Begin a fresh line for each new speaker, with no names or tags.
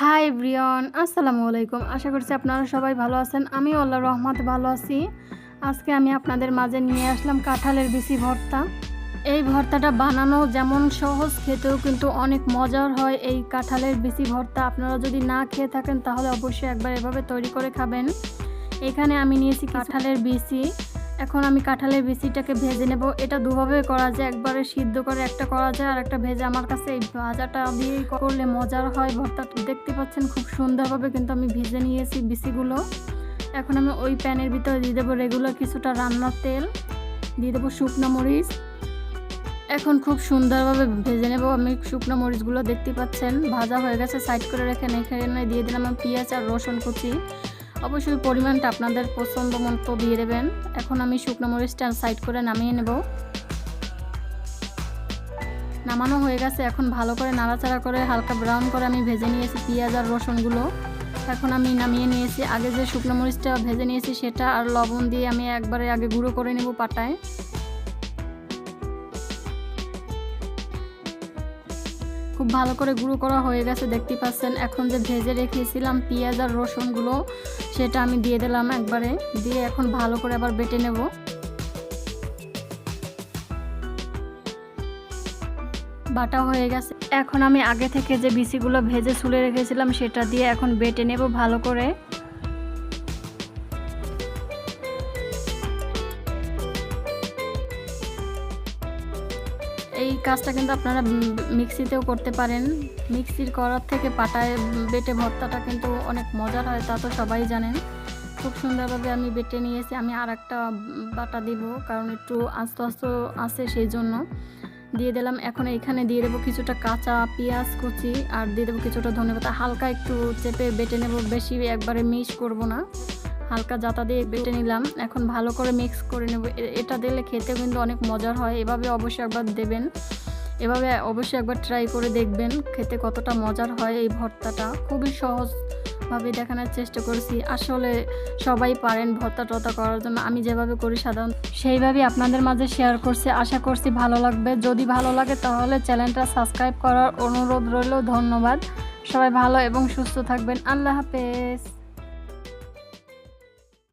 High Brian আসসালামু আলাইকুম আশা করছি আপনারা সবাই ভালো আছেন। আমি আল্লাহ রহমতে ভালো আছি। আজকে আমি আপনাদের মাঝে নিয়ে আসলাম কাঁঠালের বিচি ভর্তা। এই ভর্তাটা বানানো যেমন সহজ, খেতেও কিন্তু অনেক মজার হয়। এই কাঁঠালের বিচি ভর্তা আপনারা যদি না খেয়ে থাকেন, তাহলে অবশ্যই একবার এভাবে তৈরি করে খাবেন। এখানে আমি নিয়েছি কাঁঠালের বিচি এখন আমি কাঁঠালের বিচিটাকে ভেজে নেব। এটা দুভাবে করা যায়। একবারে সিদ্ধ করে একটা করা যায় আর একটা ভেজে আমার কাছে এই ভাজাটা দিয়েই করলে মজার হয়। ভর্তা দেখতে পাচ্ছেন খুব সুন্দরভাবে কিন্তু আমি ভেজে নিয়েছি বিচিগুলো। এখন আমি ওই প্যানের ভিতরে দিয়ে দেবো রেগুলার কিছুটা রান্নার তেল। দিয়ে দেবো শুকনো মরিচ। এখন খুব সুন্দরভাবে ভেজে নেব। আমি শুকনো মরিচগুলো দেখতে পাচ্ছেন। ভাজা হয়ে গেছে। সাইড করে রেখে এখানে দিয়ে দিলাম আমি পেঁয়াজ আর রসুন কুচি। অবশ্যই পরিমাণটা আপনাদের পছন্দ মতো দিয়ে দেবেন। এখন আমি শুকনো মরিচটা সাইড করে নামিয়ে নেব। নামানো হয়ে গেছে। এখন ভালো করে নাড়াচাড়া করে হালকা ব্রাউন করে আমি ভেজে নিয়েছি পেঁয়াজ আর রসুনগুলো। এখন আমি নামিয়ে নিয়েছি। আগে যে শুকনো মরিচটা ভেজে নিয়েছি সেটা আর লবণ দিয়ে আমি একবারে আগে গুঁড়ো করে নেব পাটায়। খুব ভালো করে গুঁড়ো করা হয়ে গেছে, দেখতে পাচ্ছেন। এখন যে ভেজে রেখেছিলাম পেঁয়াজ আর রসুনগুলো, সেটা আমি দিয়ে দিলাম একবারে। দিয়ে এখন ভালো করে আবার বেটে নেব। বাটা হয়ে গেছে। এখন আমি আগে থেকে যে বিচিগুলো ভেজে ছুলে রেখেছিলাম, সেটা দিয়ে এখন বেটে নেব ভালো করে। এই কাজটা কিন্তু আপনারা মিক্সিতেও করতে পারেন। মিক্সির করার থেকে পাটায় বেটে ভর্তাটা কিন্তু অনেক মজার হয়, তা তো সবাই জানেন। খুব সুন্দরভাবে আমি বেটে নিয়েছি। আমি আর একটা বাটা দিব, কারণ একটু আস্তে আস্তে আছে সেই জন্য দিয়ে দিলাম। এখন এখানে দিয়ে দেবো কিছুটা কাঁচা পেঁয়াজ কুচি, আর দিয়ে দেবো কিছুটা ধনে পাতা হালকা একটু চেপে বেটে নেব, বেশি একবারে মিক্স করব না। হালকা জাতা দিয়ে বেটে নিলাম। এখন ভালো করে মিক্স করে নেব। এটা দিলে খেতে কিন্তু অনেক মজার হয়। এভাবে অবশ্যই একবার দেবেন। এভাবে অবশ্যই একবার ট্রাই করে দেখবেন খেতে কতটা মজার হয় এই ভর্তাটা। খুবই সহজভাবে দেখানোর চেষ্টা করেছি। আসলে সবাই পারেন ভর্তা টর্তা করার জন্য। আমি যেভাবে করি সাধারণত সেইভাবেই আপনাদের মাঝে শেয়ার করছি। আশা করছি ভালো লাগবে। যদি ভালো লাগে তাহলে চ্যানেলটা সাবস্ক্রাইব করার অনুরোধ রইল। ধন্যবাদ। সবাই ভালো এবং সুস্থ থাকবেন। আল্লাহ হাফেজ।